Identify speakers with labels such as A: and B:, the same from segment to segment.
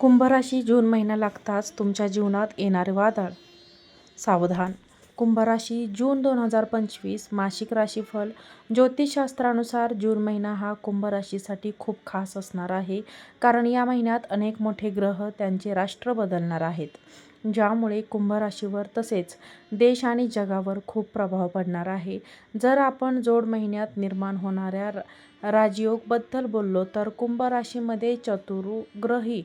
A: कुंभराशी जून महिना लागताच तुमच्या जीवनात येणारे वादळ. सावधान. कुंभराशी जून दोन हजार पंचवीस मासिक राशीफल ज्योतिषशास्त्रानुसार जून महिना हा कुंभराशीसाठी खूप खास असणार आहे. कारण या महिन्यात अनेक मोठे ग्रह त्यांचे राष्ट्र बदलणार आहेत. ज्यामुळे कुंभ राशीवर तसेच देश आणि जगावर खूप प्रभाव पडणार आहे. जर आपण जोड महिन्यात निर्माण होणाऱ्या रा- राजयोगबद्दल बोललो तर कुंभ राशीमध्ये चतुर्ग्रही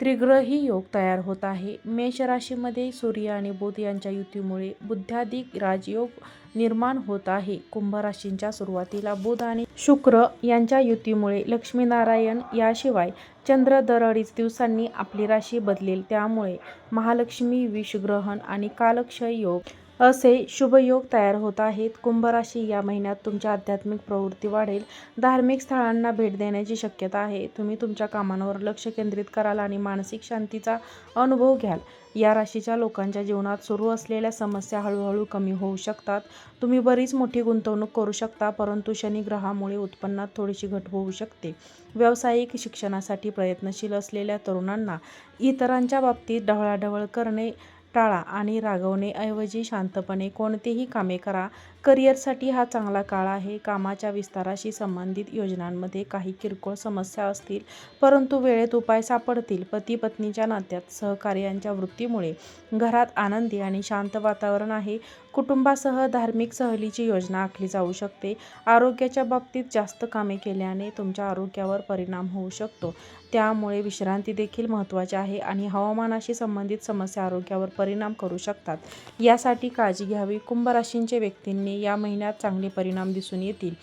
A: त्रिग्रही योग तयार होत आहे. मेष राशीमध्ये सूर्य आणि बुध यांच्या युतीमुळे बुद्ध्याधिक राजयोग निर्माण होत आहे. कुंभ राशींच्या सुरुवातीला बुध आणि शुक्र यांच्या युतीमुळे लक्ष्मीनारायण याशिवाय चंद्र दर अडीच दिवसांनी आपली राशी बदलेल. त्यामुळे महालक्ष्मी विषग्रहण आणि कालक्षय योग असे शुभयोग तयार होत आहेत. कुंभ राशी या महिन्यात तुमच्या आध्यात्मिक प्रवृत्ती वाढेल. धार्मिक स्थळांना भेट देण्याची शक्यता आहे. तुम्ही तुमच्या कामांवर लक्ष केंद्रित कराल आणि मानसिक शांतीचा अनुभव घ्याल. या राशीच्या लोकांच्या जीवनात सुरू असलेल्या समस्या हळूहळू कमी होऊ शकतात. तुम्ही बरीच मोठी गुंतवणूक करू शकता परंतु शनिग्रहामुळे उत्पन्नात थोडीशी घट होऊ शकते. व्यावसायिक शिक्षणासाठी प्रयत्नशील असलेल्या तरुणांना इतरांच्या बाबतीत ढवळाढवळ करणे टाळा आणि रागवणेऐवजी शांतपणे कोणतेही कामे करा. करिअरसाठी हा चांगला काळ आहे. कामाच्या विस्ताराशी संबंधित योजनांमध्ये काही किरकोळ समस्या असतील परंतु वेळेत उपाय सापडतील. पती पत्नीच्या नात्यात सहकार्यांच्या वृत्तीमुळे घरात आनंदी आणि शांत वातावरण आहे. कुटुंबासह धार्मिक सहलीची योजना आखली जाऊ शकते. आरोग्याच्या बाबतीत जास्त कामे केल्याने तुमच्या आरोग्यावर परिणाम होऊ शकतो. त्यामुळे विश्रांती देखील महत्त्वाची आहे आणि हवामानाशी संबंधित समस्या आरोग्यावर परिणाम करू शकतात. यासाठी काळजी घ्यावी. कुंभ राशींचे व्यक्तींनी या महिन्यात चांगले परिणाम दिसून येतील.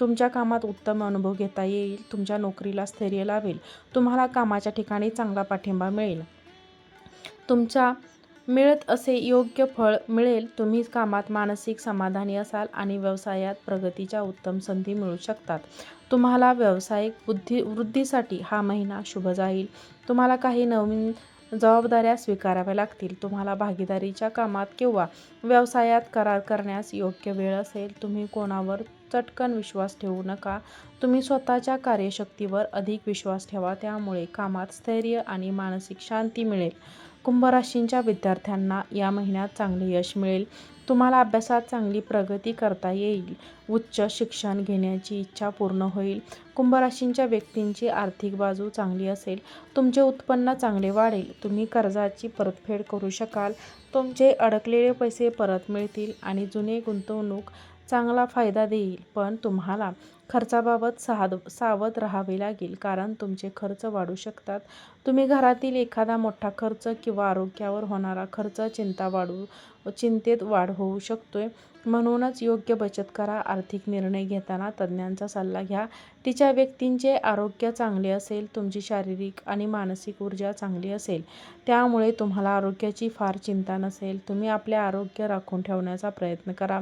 A: तुमच्या कामात उत्तम अनुभव घेता येईल. तुमच्या नोकरीला स्थैर्य लाभेल. तुम्हाला कामाच्या ठिकाणी चांगला पाठिंबा मिळेल. तुमच्या मिळत असे योग्य फळ मिळेल. तुम्ही कामात मानसिक समाधानी असाल आणि व्यवसायात प्रगतीच्या उत्तम संधी मिळू शकतात. तुम्हाला व्यावसायिक बुद्धी वृद्धीसाठी हा महिना शुभ जाईल. तुम्हाला काही नवीन जबाबदाऱ्या स्वीकाराव्या लागतील. तुम्हाला भागीदारीच्या कामात किंवा व्यवसायात करार करण्यास योग्य वेळ असेल तुम्ही कोणावर चटकन विश्वास ठेवू नका. तुम्ही स्वतःच्या कार्यशक्तीवर अधिक विश्वास ठेवा त्यामुळे कामात स्थैर्य आणि मानसिक शांती मिळेल. कुंभराशींच्या विद्यार्थ्यांना या महिन्यात चांगले यश मिळेल. तुम्हाला अभ्यासात चांगली प्रगती करता येईल. उच्च शिक्षण घेण्याची इच्छा पूर्ण होईल. कुंभराशींच्या व्यक्तींची आर्थिक बाजू चांगली असेल. तुमचे उत्पन्न चांगले वाढेल. तुम्ही कर्जाची परतफेड करू शकाल. तुमचे अडकलेले पैसे परत मिळतील आणि जुने गुंतवणूक चांगला फायदा देईल. पण तुम्हाला खर्चाबाबत साध सावध राहावे लागेल कारण तुमचे खर्च वाढू शकतात. तुम्ही घरातील एखादा मोठा खर्च किंवा आरोग्यावर होणारा खर्च चिंता वाढू चिंतेत वाढ होऊ शकतोय. म्हणूनच योग्य बचत करा आर्थिक निर्णय घेताना तज्ज्ञांचा सल्ला घ्या. तिच्या व्यक्तींचे आरोग्य चांगले असेल तुमची शारीरिक आणि मानसिक ऊर्जा चांगली असेल त्यामुळे तुम्हाला आरोग्याची फार चिंता नसेल. तुम्ही आपले आरोग्य राखून ठेवण्याचा प्रयत्न करा.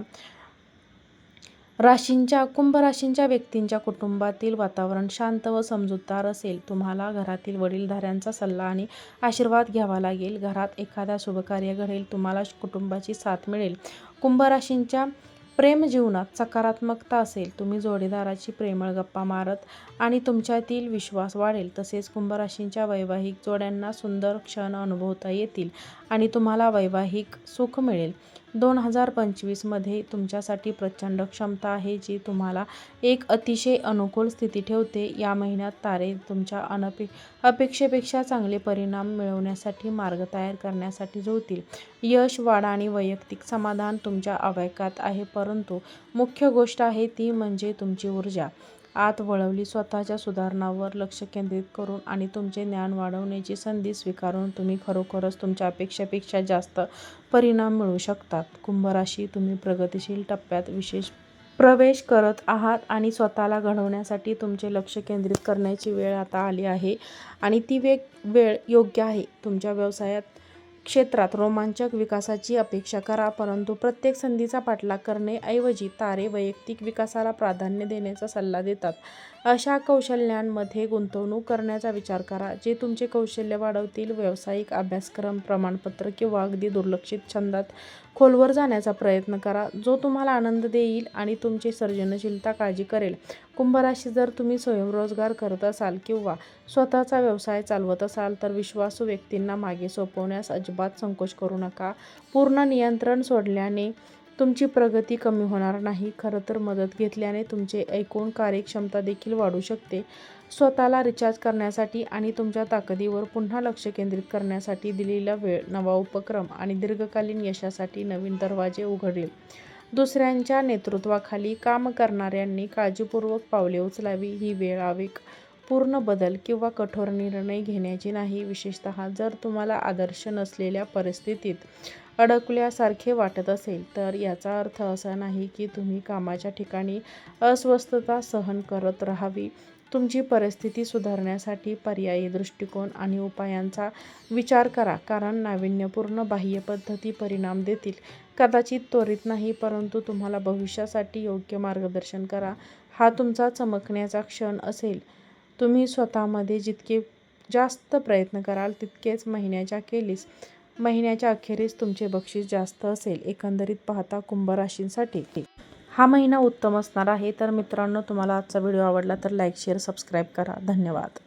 A: राशींच्या कुंभ राशींच्या व्यक्तींच्या कुटुंबातील वातावरण शांत व समजूतदार असेल. तुम्हाला घरातील वडीलधाऱ्यांचा सल्ला आणि आशीर्वाद घ्यावा लागेल. घरात एखादा शुभकार्य घडेल तुम्हाला कुटुंबाची साथ मिळेल. कुंभ राशींच्या प्रेम जीवनात सकारात्मकता असेल. तुम्ही जोडीदाराची प्रेमळ गप्पा मारत आणि तुमच्यातील विश्वास वाढेल. तसेच कुंभराशींच्या वैवाहिक जोड्यांना सुंदर क्षण अनुभवता येतील आणि तुम्हाला वैवाहिक सुख मिळेल. दोन हजार पंचवीसमध्ये तुमच्यासाठी प्रचंड क्षमता आहे जी तुम्हाला एक अतिशय अनुकूल स्थिती ठेवते. या महिन्यात तारे तुमच्या अनपे अपेक्षेपेक्षा चांगले परिणाम मिळवण्यासाठी मार्ग तयार करण्यासाठी जुळतील यश वाढ आणि वैयक्तिक समाधान तुमच्या अवयकात आहे परंतु मुख्य गोष्ट आहे ती म्हणजे तुमची ऊर्जा. आत वळवली स्वतःच्या सुधारणावर लक्ष केंद्रित करून आणि तुमचे ज्ञान वाढवण्याची संधी स्वीकारून तुम्ही खरोखरच तुमच्या अपेक्षेपेक्षा जास्त परिणाम मिळू शकतात. कुंभराशी तुम्ही प्रगतिशील टप्प्यात विशेष प्रवेश करत आहात आणि स्वतःला घडवण्यासाठी तुमचे लक्ष केंद्रित करण्याची वेळ आता आली आहे आणि ती वेग वेळ योग्य आहे. तुमच्या व्यवसायात क्षेत्रात रोमांचक विकासाची अपेक्षा करा परंतु प्रत्येक संधीचा पाठलाग करण्याऐवजी तारे वैयक्तिक विकासाला प्राधान्य देण्याचा सल्ला देतात. अशा कौशल्यांमध्ये गुंतवणूक करण्याचा विचार करा जे तुमचे कौशल्य वाढवतील व्यावसायिक अभ्यासक्रम प्रमाणपत्र किंवा अगदी दुर्लक्षित छंदात खोलवर जाण्याचा प्रयत्न करा. जो तुम्हाला आनंद देईल आणि तुमची सर्जनशीलता काळजी करेल. कुंभराशी जर तुम्ही स्वयंरोजगार करत असाल किंवा स्वतःचा व्यवसाय चालवत असाल तर विश्वासू व्यक्तींना मागे सोपवण्यास अजिबात संकोच करू नका. पूर्ण नियंत्रण सोडल्याने तुमची प्रगती कमी होणार नाही. खरं तर मदत घेतल्याने तुमचे एकूण कार्यक्षमता देखील वाढू शकते. स्वतःला रिचार्ज करण्यासाठी आणि तुमच्या ताकदीवर पुन्हा लक्ष केंद्रित करण्यासाठी दिलेला वेळ नवा उपक्रम आणि दीर्घकालीन यशासाठी नवीन दरवाजे उघडेल. दुसऱ्यांच्या नेतृत्वाखाली काम करणाऱ्यांनी काळजीपूर्वक पावले उचलावी. ही वेळ आवेग पूर्ण बदल किंवा कठोर निर्णय घेण्याची नाही. विशेषतः जर तुम्हाला आदर्श नसलेल्या परिस्थितीत अडकल्यासारखे वाटत असेल तर याचा अर्थ असा नाही की तुम्ही कामाच्या ठिकाणी अस्वस्थता सहन करत राहावी. तुमची परिस्थिती सुधारण्यासाठी पर्यायी दृष्टिकोन आणि उपायांचा विचार करा कारण नाविन्यपूर्ण बाह्य पद्धती परिणाम देतील. कदाचित त्वरित नाही परंतु तुम्हाला भविष्यासाठी योग्य मार्गदर्शन करा. हा तुमचा चमकण्याचा क्षण असेल. तुम्ही स्वतःमध्ये जितके जास्त प्रयत्न कराल तितकेच महिन्याच्या केलीस. महिन्याच्या अखेरीस तुमचे बक्षीस जास्त असेल एकंदरीत पाहता कुंभ राशींसाठी. हा महिना उत्तम असणार आहे. तर मित्रांनो तुम्हाला आजचा व्हिडिओ आवडला तर लाईक शेअर सबस्क्राईब करा. धन्यवाद.